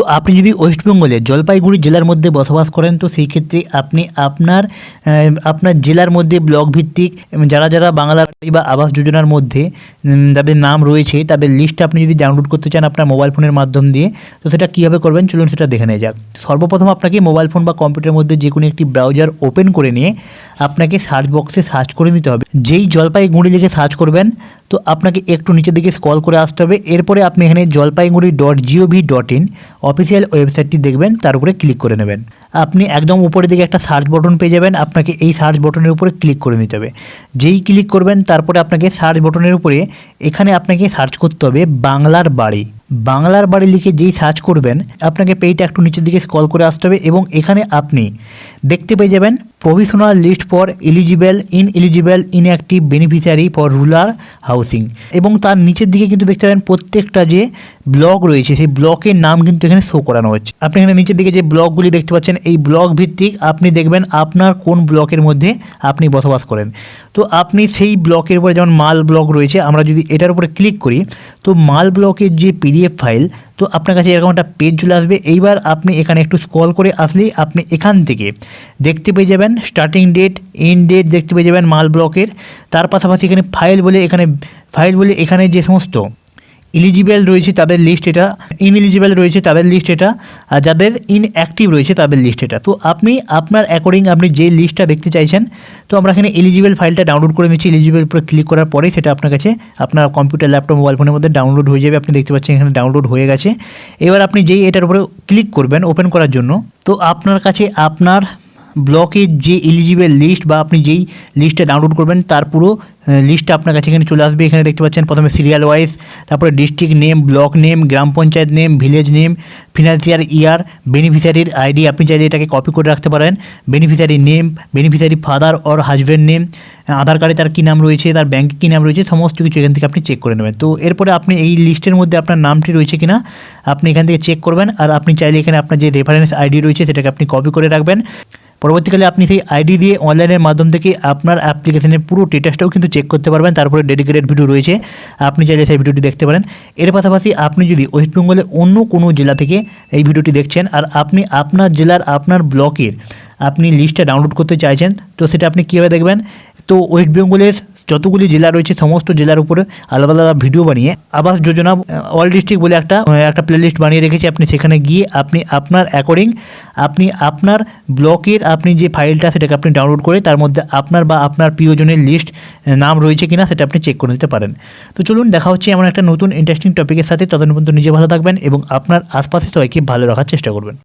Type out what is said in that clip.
তো আপনি যদি ওয়েস্টবেঙ্গলে জলপাইগুড়ি জেলার মধ্যে বসবাস করেন, তো সেই ক্ষেত্রে আপনি আপনার আপনার জেলার মধ্যে ব্লক ভিত্তিক যারা যারা বাংলা বা আবাস যোজনার মধ্যে যাদের নাম রয়েছে, তাদের লিস্ট আপনি যদি ডাউনলোড করতে চান আপনার মোবাইল ফোনের মাধ্যম দিয়ে, তো সেটা কীভাবে করবেন? চলুন সেটা দেখে নেওয়া যাক। সর্বপ্রথম আপনাকে মোবাইল ফোন বা কম্পিউটারের মধ্যে যে কোনো একটি ব্রাউজার ওপেন করে নিয়ে, আপনাকে সার্চ বক্সে সার্চ করে নিতে হবে। যেই জলপাইগুড়ি লিখে সার্চ করবেন তো আপনাকে একটু নিচের দিকে স্কল করে আসতে হবে। এরপরে আপনি এখানে Jalpaiguri dot gov dot in official ওয়েবসাইটটি দেখবেন, তার উপরে ক্লিক করে নেবেন। আপনি একদম উপরের দিকে একটা সার্চ বটন পেয়ে যাবেন, আপনাকে এই সার্চ বটনের উপরে ক্লিক করে নিতে হবে। যেই ক্লিক করবেন, তারপরে আপনাকে সার্চ বটনের উপরে এখানে আপনাকে সার্চ করতে হবে বাংলার বাড়ি। বাংলার বাড়ি লিখে যেই সার্চ করবেন, আপনাকে পেইটা একটু নিচের দিকে স্ক্রল করে আসতে হবে এবং এখানে আপনি দেখতে পেয়ে যাবেন provisional list for eligible in eligible inactive beneficiary for rural housing এবং তার নিচের দিকে কিন্তু দেখতে পাবেন প্রত্যেকটা যে ব্লক রয়েছে, সেই ব্লকের নাম কিন্তু এখানে শো করানো হচ্ছে। আপনি এখানে নিচের দিকে যে ব্লকগুলি দেখতে পাচ্ছেন, এই ব্লক ভিত্তিক আপনি দেখবেন আপনার কোন ব্লকের মধ্যে আপনি বসবাস করেন। তো আপনি সেই ব্লকের উপরে যেমন মাল ব্লক রয়েছে, আমরা যদি এটার উপরে ক্লিক করি, তো মাল ব্লকের যে পিডিএফ ফাইল, তো আপনার কাছে এরকম একটা পেজ চলে আসবে। এইবার আপনি এখানে একটু স্ক্রল করে আসলেই আপনি এখান থেকে দেখতে পেয়ে যাবেন স্টার্টিং ডেট এন্ড ডেট দেখতে পেয়ে যাবেন মাল ব্লকের। তার পাশাপাশি এখানে ফাইল বলে এখানে ফাইল বলে এখানে যে সমস্ত এলিজিবল রয়েছে তাদের লিস্ট এটা ইনএলিজিবল রয়েছে তাদের লিস্ট এটা, আর যাদের ইনঅ্যাক্টিভ রয়েছে তাদের লিস্ট এটা। তো আপনি, আপনার অ্যাকর্ডিং আপনি যে লিস্টটা দেখতে চাইছেন, তো আমরা এখানে এলিজিবল ফাইলটা ডাউনলোড করে নিচ্ছি। এলিজিবল উপরে ক্লিক করার পরে সেটা আপনার কাছে আপনার কম্পিউটার ল্যাপটপ মোবাইল ফোনের মধ্যে ডাউনলোড হয়ে যাবে। আপনি দেখতে পাচ্ছেন এখানে ডাউনলোড হয়ে গেছে। এবার আপনি যেই এটার উপরে ক্লিক করবেন ওপেন করার জন্য, তো আপনার কাছে আপনার ব্লকের যে এলিজিবল লিস্ট বা আপনি যেই লিস্টটা ডাউনলোড করবেন, তার পুরো লিস্টটা আপনার কাছে এখানে চলে আসবে। এখানে দেখতে পাচ্ছেন, প্রথমে সিরিয়াল ওয়াইজ তারপরে ডিস্ট্রিক্ট নেম ব্লক নেম গ্রাম panchayat name village name financial year বেনিফিশিয়ারির ID আপনি চাইলে এটাকে কপি করে রাখতে পারেন। Beneficiary name beneficiary father or husband name Aadhaar কার্ডে তার কী নাম রয়েছে, তার ব্যাংকে কী নাম রয়েছে, সমস্ত কিছু এখান থেকে আপনি চেক করে নেবেন। তো এরপরে আপনি এই লিস্টের মধ্যে আপনার নামটি রয়েছে কিনা, আপনি এখান থেকে চেক করবেন। আর আপনি চাইলে এখানে আপনার যে রেফারেন্স আইডি রয়েছে, সেটাকে আপনি কপি করে রাখবেন। পরবর্তীকালে আপনি সেই আইডি দিয়ে অনলাইনের মাধ্যম থেকে আপনার অ্যাপ্লিকেশনের পুরো ডিটেলসটাও কিন্তু চেক করতে পারবেন। তারপরে ডেডিকেটেড ভিডিও রয়েছে। আপনি চাইলে সেই ভিডিওটি দেখতে পারেন। এর পাশাপাশি আপনি যদি ওয়েস্টবেঙ্গলের অন্য কোনো জেলা থেকে এই ভিডিওটি দেখছেন আর আপনি আপনার জেলার আপনার ব্লকের আপনি লিস্টটা ডাউনলোড করতে চাইছেন, তো সেটা আপনি কীভাবে দেখবেন? তো ওয়েস্ট বেঙ্গলের যতগুলি জেলা রয়েছে, সমস্ত জেলার উপরে আলাদা আলাদা ভিডিও বানিয়ে আবাস যোজনা অল ডিস্ট্রিক্ট বলে একটা একটা প্লেলিস্ট বানিয়ে রেখেছি। আপনি সেখানে গিয়ে আপনি আপনার অ্যাকর্ডিং আপনি আপনার ব্লকের আপনি যে ফাইলটা সেটাকে আপনি ডাউনলোড করে তার মধ্যে আপনার বা আপনার প্রিয়জনের লিস্ট নাম রয়েছে কিনা সেটা আপনি চেক করে নিতে পারেন। তো চলুন, দেখা হচ্ছে এমন একটা নতুন ইন্টারেস্টিং টপিকের সাথে। ততদিন পর্যন্ত নিজে ভালো থাকবেন এবং আপনার আশপাশে সবাইকে ভালো রাখার চেষ্টা করবেন।